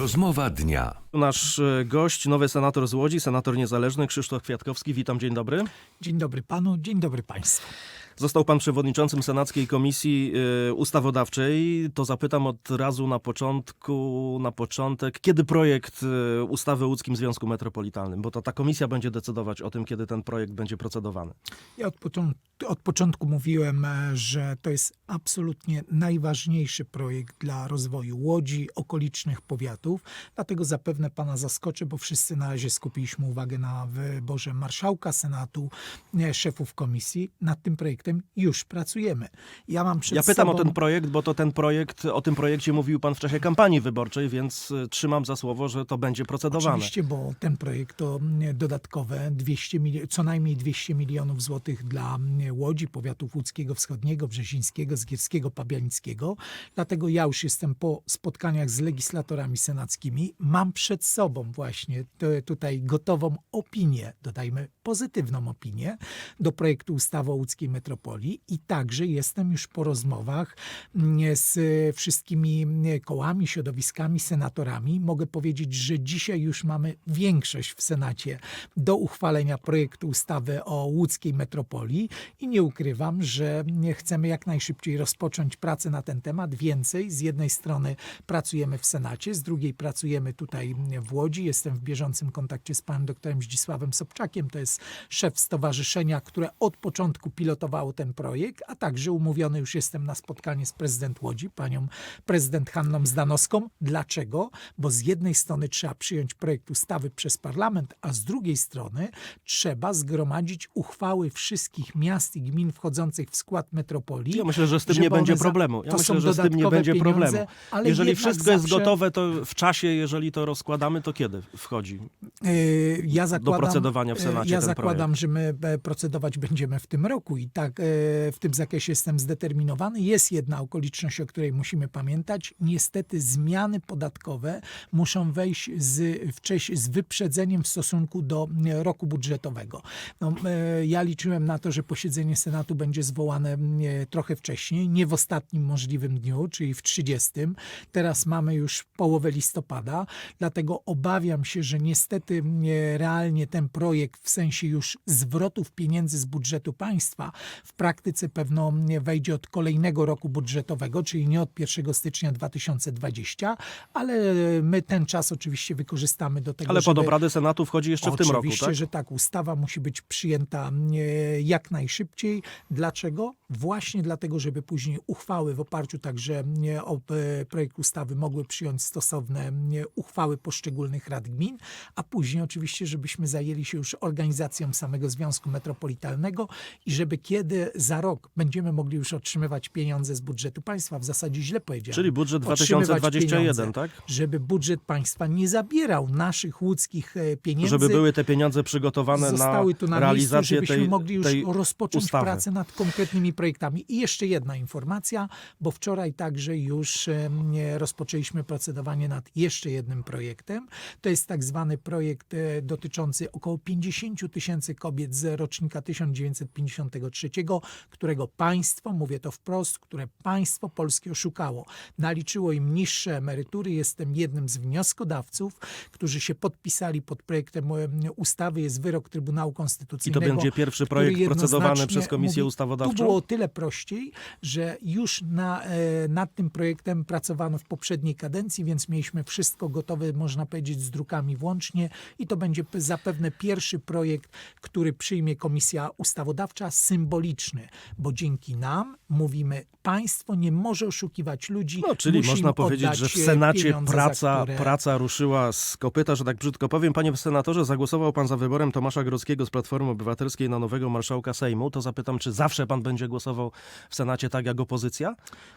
Rozmowa dnia. Nasz e, gość, nowy senator z Łodzi, senator niezależny Krzysztof Kwiatkowski. Witam, dzień dobry. Dzień dobry panu, dzień dobry państwu. Został pan przewodniczącym Senackiej Komisji e, Ustawodawczej. To zapytam od razu na początku, na początek, kiedy projekt e, ustawy o Łódzkim Związku Metropolitalnym? Bo to ta komisja będzie decydować o tym, kiedy ten projekt będzie procedowany. Ja od, począ- od początku mówiłem, e, że to jest absolutnie najważniejszy projekt dla rozwoju Łodzi, okolicznych powiatów. Dlatego zapewne pana zaskoczę, bo wszyscy na razie skupiliśmy uwagę na wyborze marszałka Senatu, e, szefów komisji. Nad tym projektem już pracujemy. Ja mam przed Ja pytam sobą... o ten projekt, bo to ten projekt, o tym projekcie mówił pan w czasie kampanii wyborczej, więc e, trzymam za słowo, że to będzie procedowane. Oczywiście, bo ten projekt to dodatkowe 200 mili- co najmniej 200 milionów złotych dla Łodzi, powiatów łódzkiego, wschodniego, brzezińskiego, zgierskiego, pabianickiego. Dlatego ja już jestem po spotkaniach z legislatorami senackimi. Mam przed sobą właśnie tutaj gotową opinię, dodajmy pozytywną opinię do projektu ustawy o łódzkiej metropolii i także jestem już po rozmowach mm, z e, wszystkimi mm, kołami, środowiskami, senatorami. Mogę powiedzieć, że dzisiaj już mamy większość w Senacie do uchwalenia projektu ustawy o łódzkiej metropolii i nie ukrywam, że mm, chcemy jak najszybciej rozpocząć pracę na ten temat. Więcej, z jednej strony pracujemy w Senacie, z drugiej pracujemy tutaj mm, w Łodzi. Jestem w bieżącym kontakcie z panem doktorem Zdzisławem Sobczakiem, to jest szef stowarzyszenia, które od początku pilotowało ten projekt, a także umówiony już jestem na spotkanie z prezydent Łodzi, panią prezydent Hanną Zdanowską. Dlaczego? Bo z jednej strony trzeba przyjąć projekt ustawy przez parlament, a z drugiej strony trzeba zgromadzić uchwały wszystkich miast i gmin wchodzących w skład metropolii. Ja myślę, że z tym nie będzie za- problemu. Ja to myślę, że z tym nie będzie pieniądze, problemu. ale Jeżeli wszystko jest zawsze- gotowe, to w czasie, jeżeli to rozkładamy, to kiedy wchodzi? Yy, Ja zakładam, procedowania w Senacie Ja ten zakładam, że my e, procedować będziemy w tym roku i tak e, w tym zakresie jestem zdeterminowany. Jest jedna okoliczność, o której musimy pamiętać. Niestety zmiany podatkowe muszą wejść z, wcześniej, z wyprzedzeniem w stosunku do e, roku budżetowego. No, e, ja liczyłem na to, że posiedzenie Senatu będzie zwołane e, trochę wcześniej, nie w ostatnim możliwym dniu, czyli w 30. Teraz mamy już połowę listopada, dlatego obawiam się, że niestety e, realnie ten projekt w sensie już zwrotów pieniędzy z budżetu państwa w praktyce pewno wejdzie od kolejnego roku budżetowego, czyli nie od 1 stycznia 2020, ale my ten czas oczywiście wykorzystamy do tego, Ale pod żeby... obrady Senatu wchodzi jeszcze w tym roku, Oczywiście, tak? że tak. Ustawa musi być przyjęta e, jak najszybciej. Dlaczego? Właśnie dlatego, żeby później uchwały w oparciu także o e, projekt ustawy mogły przyjąć stosowne uchwały poszczególnych rad gmin, a później oczywiście, żebyśmy zajęli się już organizacją samego Związku Metropolitalnego i żeby kiedy za rok będziemy mogli już otrzymywać pieniądze z budżetu państwa, w zasadzie źle powiedziałem. Czyli budżet otrzymywać 2021, pieniądze, tak? Żeby budżet państwa nie zabierał naszych łódzkich e, pieniędzy. Żeby były te pieniądze przygotowane na na realizację miejscu, żebyśmy tej, mogli już rozpocząć pracę nad konkretnymi projektami. I jeszcze jedna informacja, bo wczoraj także już rozpoczęliśmy procedowanie nad jeszcze jednym projektem. To jest tak zwany projekt e, dotyczący około 50 tysięcy kobiet z rocznika 1953, którego państwo, mówię to wprost, które państwo polskie oszukało. Naliczyło im niższe emerytury. Jestem jednym z wnioskodawców, którzy się podpisali pod projektem em, ustawy. Jest wyrok Trybunału I to Konstytucyjnego. będzie pierwszy projekt procedowany przez Komisję mówi, Ustawodawczą? Tu było tyle prościej, że już na, e, nad tym projektem pracowano w poprzedniej kadencji, więc mieliśmy wszystko gotowe, można powiedzieć, z drukami włącznie i to będzie zapewne pierwszy projekt, który przyjmie Komisja Ustawodawcza, symboliczny, bo dzięki nam mówimy, państwo nie może oszukiwać ludzi. No, czyli musi można powiedzieć, że w Senacie praca, które- praca ruszyła z kopyta, że tak brzydko powiem. Panie senatorze, zagłosował pan za wyborem Tomasza Grodzkiego z Platformy Obywatelskiej na nowego marszałka Sejmu. To zapytam, czy zawsze pan będzie głosował w Senacie tak jak opozycja?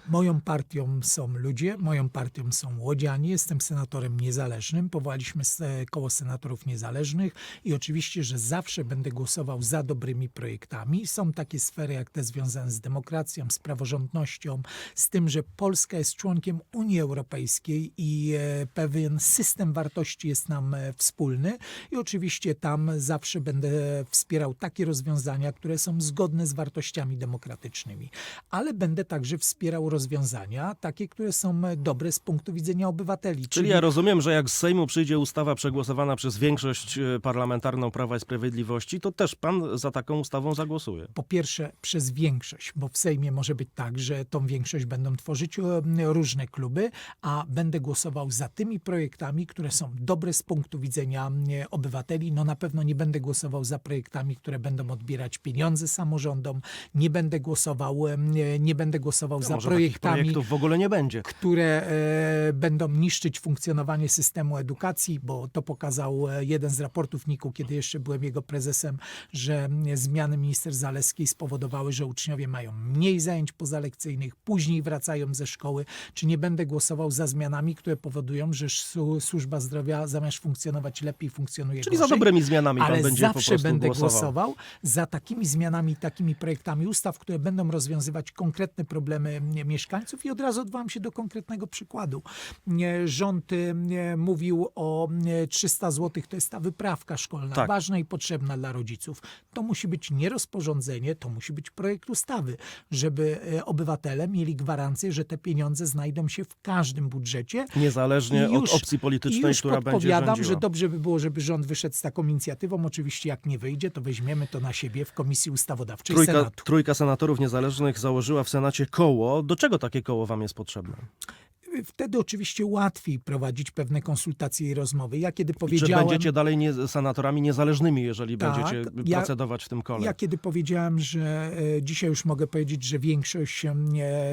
Moją partią są ludzie, moją partią są łodzianie. Jestem senatorem niezależnym. Powołaliśmy koło senatorów niezależnych i oczywiście, że zawsze będę głosował za dobrymi projektami. Są takie sfery jak te związane z demokracją, z praworządnością, z tym, że Polska jest członkiem Unii Europejskiej i e, pewien system wartości jest nam e, wspólny i oczywiście tam zawsze będę wspierał takie rozwiązania, które są zgodne z wartościami demokracji. Demokratycznymi. Ale będę także wspierał rozwiązania takie, które są dobre z punktu widzenia obywateli. Czyli ja rozumiem, że jak z Sejmu przyjdzie ustawa przegłosowana przez większość e, parlamentarną Prawa i Sprawiedliwości, to też pan za taką ustawą zagłosuje. po pierwsze przez większość, bo w Sejmie może być tak, że tą większość będą tworzyć e, różne kluby, a będę głosował za tymi projektami, które są dobre z punktu widzenia obywateli. No na pewno nie będę głosował za projektami, które będą odbierać pieniądze samorządom, nie będę głosował, e, nie będę głosował za Może takich projektami, projektów w ogóle nie będzie. które e, będą niszczyć funkcjonowanie systemu edukacji, bo to pokazał e, jeden z raportów NIK-u, kiedy jeszcze byłem jego prezesem, że mm, zmiany minister Zaleskiej spowodowały, że uczniowie mają mniej zajęć pozalekcyjnych, później wracają ze szkoły. Czy nie będę głosował za zmianami, które powodują, że służba zdrowia zamiast funkcjonować lepiej funkcjonuje Czyli za gorzej? dobrymi zmianami ale będzie zawsze będę głosował. głosował za takimi zmianami, takimi projektami ustaw, które będą rozwiązywać konkretne problemy mieszkańców i od razu odwołam się do konkretnego przykładu. Rząd y, mówił o nie, 300 zł, to jest ta wyprawka szkolna, Tak. ważna i potrzebna dla rodziców. To musi być nie rozporządzenie, to musi być projekt ustawy, żeby e, obywatele mieli gwarancję, że te pieniądze znajdą się w każdym budżecie Niezależnie już- od opcji politycznej, już która będzie rządziła. że dobrze by było, żeby rząd wyszedł z taką inicjatywą. Oczywiście jak nie wyjdzie, to weźmiemy to na siebie w Komisji Ustawodawczej Trójka, Senatu. trójka senatorów niezależnych założyła w Senacie koło. Do czego takie koło wam jest potrzebne? Wtedy oczywiście łatwiej prowadzić pewne konsultacje i rozmowy. Ja kiedy Czy powiedziałem... będziecie dalej nie, senatorami niezależnymi, jeżeli Tak, będziecie ja- procedować w tym kole? Ja kiedy powiedziałem, że e, dzisiaj już mogę powiedzieć, że większość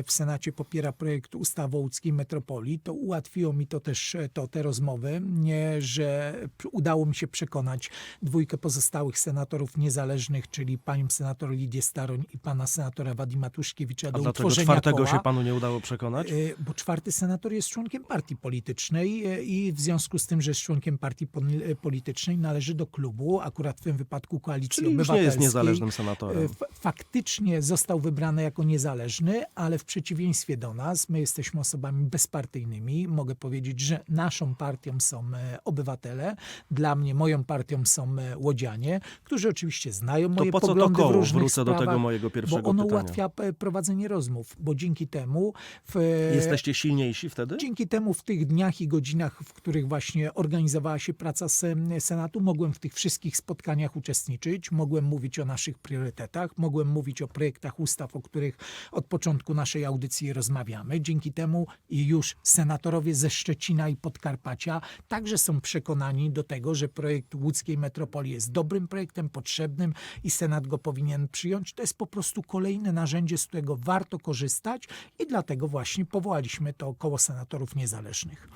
w Senacie popiera projekt ustawy o łódzkiej metropolii, to ułatwiło mi to też e, to, te rozmowy, nie, że udało mi się przekonać dwójkę pozostałych senatorów niezależnych, czyli panią senator Lidię Staroń i pana senatora Wadima Tuszkiewicza A do dlaczego utworzenia czwartego koła. się panu nie udało przekonać? E, Bo czwarty senator jest członkiem partii politycznej e, i w związku z tym, że jest członkiem partii e, politycznej, należy do klubu, akurat w tym wypadku koalicji Czyli już nie obywatelskiej. jest niezależnym senatorem. E, Faktycznie został wybrany jako niezależny, ale w przeciwieństwie do nas, my jesteśmy osobami bezpartyjnymi. Mogę powiedzieć, że naszą partią są obywatele, dla mnie, moją partią są łodzianie, którzy oczywiście znają To moje po co to poglądy w koło? różnych Wrócę do sprawach, tego mojego bo pierwszego ono pytania. ułatwia prowadzenie rozmów, bo dzięki temu w, Jesteście silniejsi wtedy? Dzięki temu w tych dniach i godzinach, w których właśnie organizowała się praca Sen- Senatu, mogłem w tych wszystkich spotkaniach uczestniczyć, mogłem mówić o naszych priorytetach, mogłem mówić o projektach ustaw, o których od początku naszej audycji rozmawiamy. Dzięki temu już senatorowie ze Szczecina i Podkarpacia także są przekonani do tego, że projekt łódzkiej metropolii jest dobrym projektem, potrzebnym i Senat go powinien przyjąć. To jest po prostu kolejne narzędzie, z którego warto korzystać i dlatego właśnie powołaliśmy to koło senatorów niezależnych.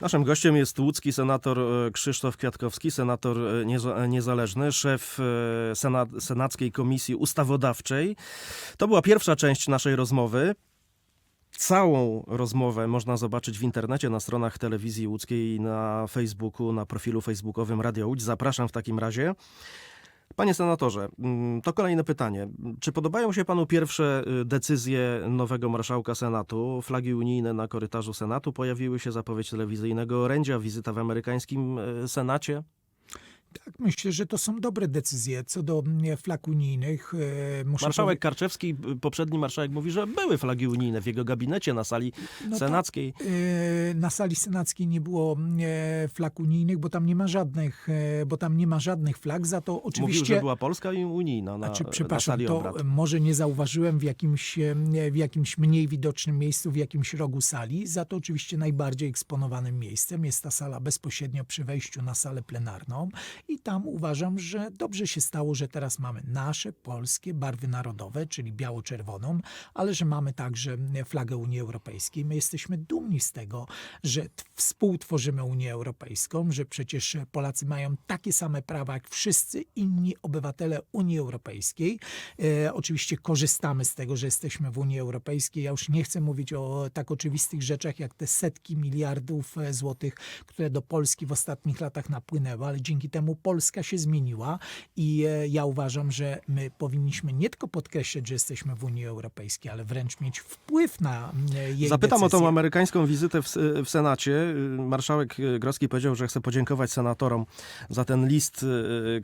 Naszym gościem jest łódzki senator e, Krzysztof Kwiatkowski, senator e, e, niezależny, szef Senackiej Komisji Ustawodawczej. To była pierwsza część naszej rozmowy. Całą rozmowę można zobaczyć w internecie, na stronach telewizji łódzkiej, na Facebooku, na profilu facebookowym Radio Łódź. Zapraszam w takim razie. Panie senatorze, mm, to kolejne pytanie. Czy podobają się panu pierwsze y, decyzje nowego marszałka Senatu? Flagi unijne na korytarzu Senatu pojawiły się, zapowiedź telewizyjnego orędzia, wizyta w amerykańskim y, Senacie. Tak, myślę, że to są dobre decyzje. Co do mm, flag unijnych, e, muszę Marszałek Karczewski, y, poprzedni marszałek, mówi, że były flagi unijne w jego gabinecie na sali No to- senackiej. E, Na sali senackiej nie było e, flag unijnych, bo tam nie ma żadnych, bo tam nie ma żadnych flag. Za to Mówił, oczywiście. że była polska i unijna na, Znaczy, na przepraszam, sali to obrad. może nie zauważyłem w jakimś, w jakimś mniej widocznym miejscu, w jakimś rogu sali. Za to oczywiście najbardziej eksponowanym miejscem jest ta sala bezpośrednio przy wejściu na salę plenarną. I tam uważam, że dobrze się stało, że teraz mamy nasze polskie barwy narodowe, czyli biało-czerwoną, ale że mamy także flagę Unii Europejskiej. My jesteśmy dumni z tego, że współtworzymy Unię Europejską, że przecież Polacy mają takie same prawa jak wszyscy inni obywatele Unii Europejskiej. E, oczywiście korzystamy z tego, że jesteśmy w Unii Europejskiej. Ja już nie chcę mówić o tak oczywistych rzeczach, jak te setki miliardów e, złotych, które do Polski w ostatnich latach napłynęły, ale dzięki temu Polska się zmieniła i e, ja uważam, że my powinniśmy nie tylko podkreślać, że jesteśmy w Unii Europejskiej, ale wręcz mieć wpływ na e, jej Zapytam o tą amerykańską wizytę w, w Senacie. Marszałek Grodzki powiedział, że chce podziękować senatorom za ten list,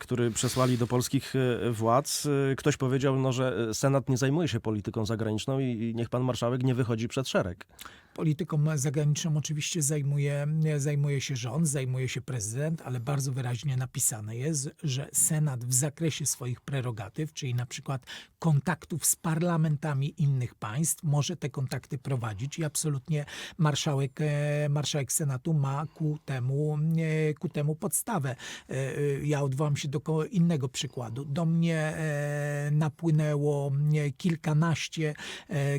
który przesłali do polskich władz. Ktoś powiedział, no, że Senat nie zajmuje się polityką zagraniczną i niech pan marszałek nie wychodzi przed szereg. Polityką zagraniczną oczywiście zajmuje, zajmuje się rząd, zajmuje się prezydent, ale bardzo wyraźnie napisane jest, że Senat w zakresie swoich prerogatyw, czyli na przykład kontaktów z parlamentami innych państw, może te kontakty prowadzić i absolutnie marszałek, e, marszałek Senatu ma ku temu, e, ku temu podstawę. E, Ja odwołam się do innego przykładu. Do mnie napłynęło kilkanaście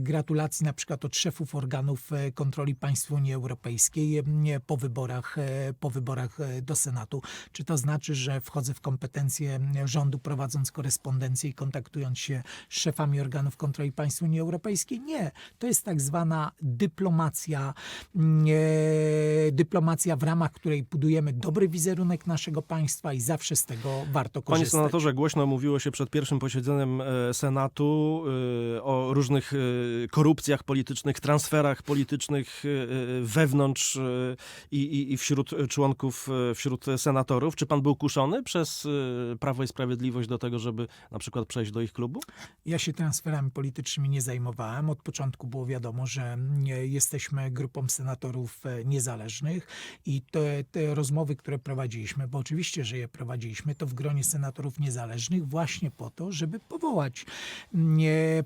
gratulacji na przykład od szefów organów kontroli państw Unii Europejskiej po wyborach, e, po wyborach e, do Senatu. Czy to znaczy, że wchodzę w kompetencje rządu prowadząc korespondencję i kontaktując się z szefami organów kontroli państw Unii Europejskiej? Nie. To jest tak zwana dyplomacja, mm, e, dyplomacja w ramach której budujemy dobry wizerunek naszego państwa i zawsze z tego warto Panie korzystać. senatorze, głośno mówiło się przed pierwszym posiedzeniem Senatu o różnych korupcjach politycznych, transferach politycznych e, e, wewnątrz e, i, i, i wśród członków, wśród senatorów. Czy pan był kuszony przez Prawo i Sprawiedliwość do tego, żeby na przykład przejść do ich klubu? Ja się transferami politycznymi nie zajmowałem. Od początku było wiadomo, że jesteśmy grupą senatorów niezależnych i te, te rozmowy, które prowadziliśmy, bo oczywiście, że je prowadziliśmy, to w gronie senatorów niezależnych właśnie po to, żeby powołać,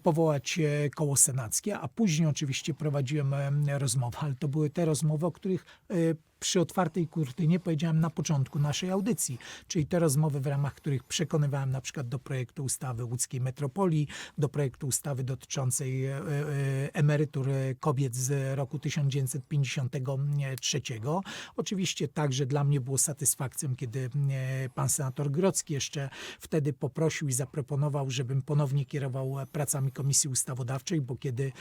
powołać koło senackie, a później oczywiście prowadziłem rozmowy, ale to były te rozmowy, o których e, przy otwartej kurtynie powiedziałem na początku naszej audycji, czyli te rozmowy, w ramach których przekonywałem na przykład do projektu ustawy łódzkiej metropolii, do projektu ustawy dotyczącej e, e, emerytur kobiet z roku 1953. Oczywiście także dla mnie było satysfakcją, kiedy e, pan senator Grodzki jeszcze wtedy poprosił i zaproponował, żebym ponownie kierował pracami Komisji Ustawodawczej, bo kiedy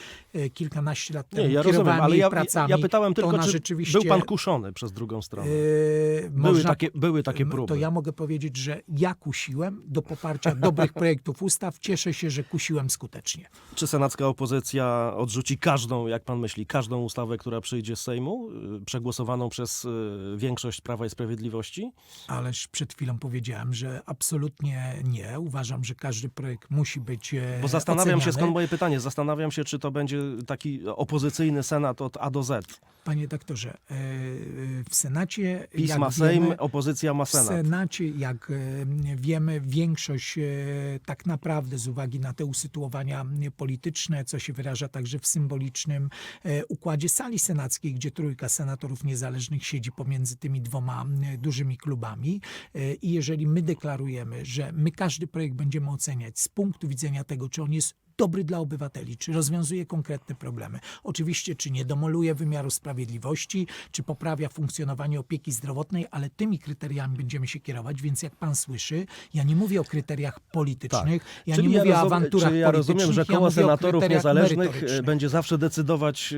kilkanaście lat temu Nie, ja rozumiem, kierowałem ale jej ja, pracami, ja pytałem to tylko, ona czy rzeczywiście był pan kuszony przez drugą stronę? Yy, Były, można- takie, były takie próby. To ja mogę powiedzieć, że ja kusiłem do poparcia dobrych projektów ustaw. Cieszę się, że kusiłem skutecznie. Czy senacka opozycja odrzuci każdą, jak pan myśli, każdą ustawę, która przyjdzie z Sejmu, y, przegłosowaną przez y, większość Prawa i Sprawiedliwości? Ależ przed chwilą powiedziałem, że absolutnie nie. Uważam, że każdy projekt musi być e, Bo zastanawiam się, oceniany. skąd moje pytanie, zastanawiam się, czy to będzie taki opozycyjny senat od A do Z. Panie doktorze, e, w Senacie... PiS ma Sejm, wiemy, opozycja ma W senat. Senacie, jak e, wiemy, większość e, tak naprawdę z uwagi na te usytuowania polityczne, co się wyraża także w symbolicznym e, układzie sali senackiej, gdzie trójka senatorów niezależnych siedzi pomiędzy tymi dwoma dużymi klubami. I jeżeli my deklarujemy, że my każdy projekt będziemy oceniać z punktu widzenia tego, czy on jest dobry dla obywateli, czy rozwiązuje konkretne problemy. Oczywiście, czy nie demoluje wymiaru sprawiedliwości, czy poprawia funkcjonowanie opieki zdrowotnej, ale tymi kryteriami będziemy się kierować, więc jak pan słyszy, ja nie mówię o kryteriach politycznych, ja nie mówię o rozum- awanturach czyli ja rozumiem, że ja koło mówię o senatorów niezależnych e, będzie zawsze decydować e,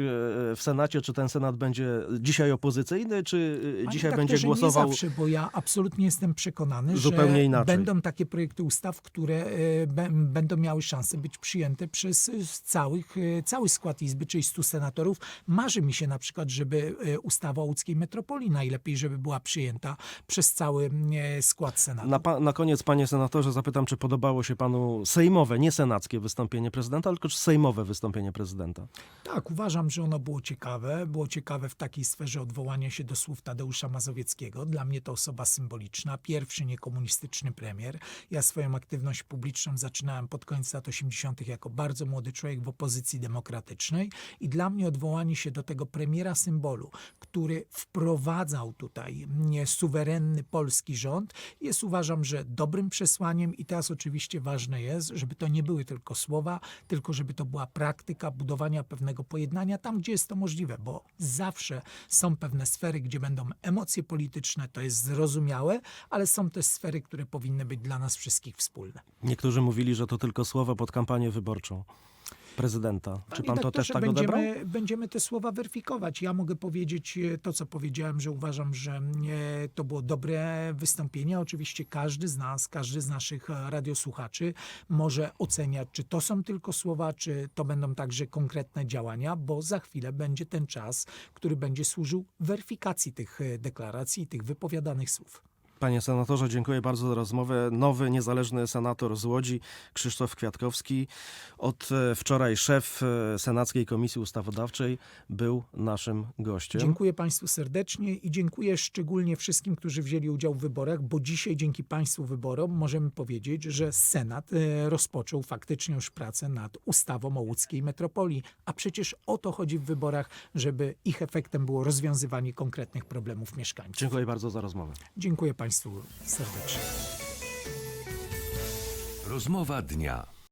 w Senacie, czy ten senat będzie dzisiaj opozycyjny, czy e, dzisiaj będzie głosował... Nie zawsze, bo ja absolutnie jestem przekonany, zupełnie że inaczej. będą takie projekty ustaw, które e, będą miały szansę być przyjęte przez e, całych, e, cały skład Izby, czyli 100 senatorów. Marzy mi się na przykład, żeby e, ustawa o łódzkiej metropolii najlepiej, żeby była przyjęta przez cały e, skład Senatu. Na, na koniec, panie senatorze, zapytam, czy podobało się panu sejmowe, nie senackie wystąpienie prezydenta, tylko sejmowe wystąpienie prezydenta? Tak, uważam, że ono było ciekawe. Było ciekawe w takiej sferze odwołania się do słów Tadeusza Mazowieckiego. Dla mnie to osoba symboliczna, pierwszy niekomunistyczny premier. Ja swoją aktywność publiczną zaczynałem pod koniec lat 80. jako bardzo młody człowiek w opozycji demokratycznej i dla mnie odwołanie się do tego premiera symbolu, który wprowadzał tutaj suwerenny polski rząd, jest uważam, że dobrym przesłaniem i teraz oczywiście ważne jest, żeby to nie były tylko słowa, tylko żeby to była praktyka budowania pewnego pojednania tam, gdzie jest to możliwe, bo zawsze są pewne sfery, gdzie będą emocje polityczne, to jest zrozumiałe, ale są też sfery, które powinny być dla nas wszystkich wspólne. Niektórzy mówili, że to tylko słowa pod kampanię wyborczą. Prezydenta. Czy pan to też tak odebrał? będziemy, będziemy te słowa weryfikować. Ja mogę powiedzieć e, to, co powiedziałem, że uważam, że e, to było dobre wystąpienie. Oczywiście każdy z nas, każdy z naszych e, radiosłuchaczy może oceniać, czy to są tylko słowa, czy to będą także konkretne działania, bo za chwilę będzie ten czas, który będzie służył weryfikacji tych deklaracji, tych wypowiadanych słów. Panie senatorze, dziękuję bardzo za rozmowę. Nowy, niezależny senator z Łodzi, Krzysztof Kwiatkowski, od e, wczoraj szef e, Senackiej Komisji Ustawodawczej, był naszym gościem. Dziękuję Państwu serdecznie i dziękuję szczególnie wszystkim, którzy wzięli udział w wyborach, bo dzisiaj dzięki Państwu wyborom możemy powiedzieć, że Senat e, rozpoczął faktycznie już pracę nad ustawą o łódzkiej metropolii, a przecież o to chodzi w wyborach, żeby ich efektem było rozwiązywanie konkretnych problemów mieszkańców. Dziękuję bardzo za rozmowę. Dziękuję Państwu serdecznie. Rozmowa dnia.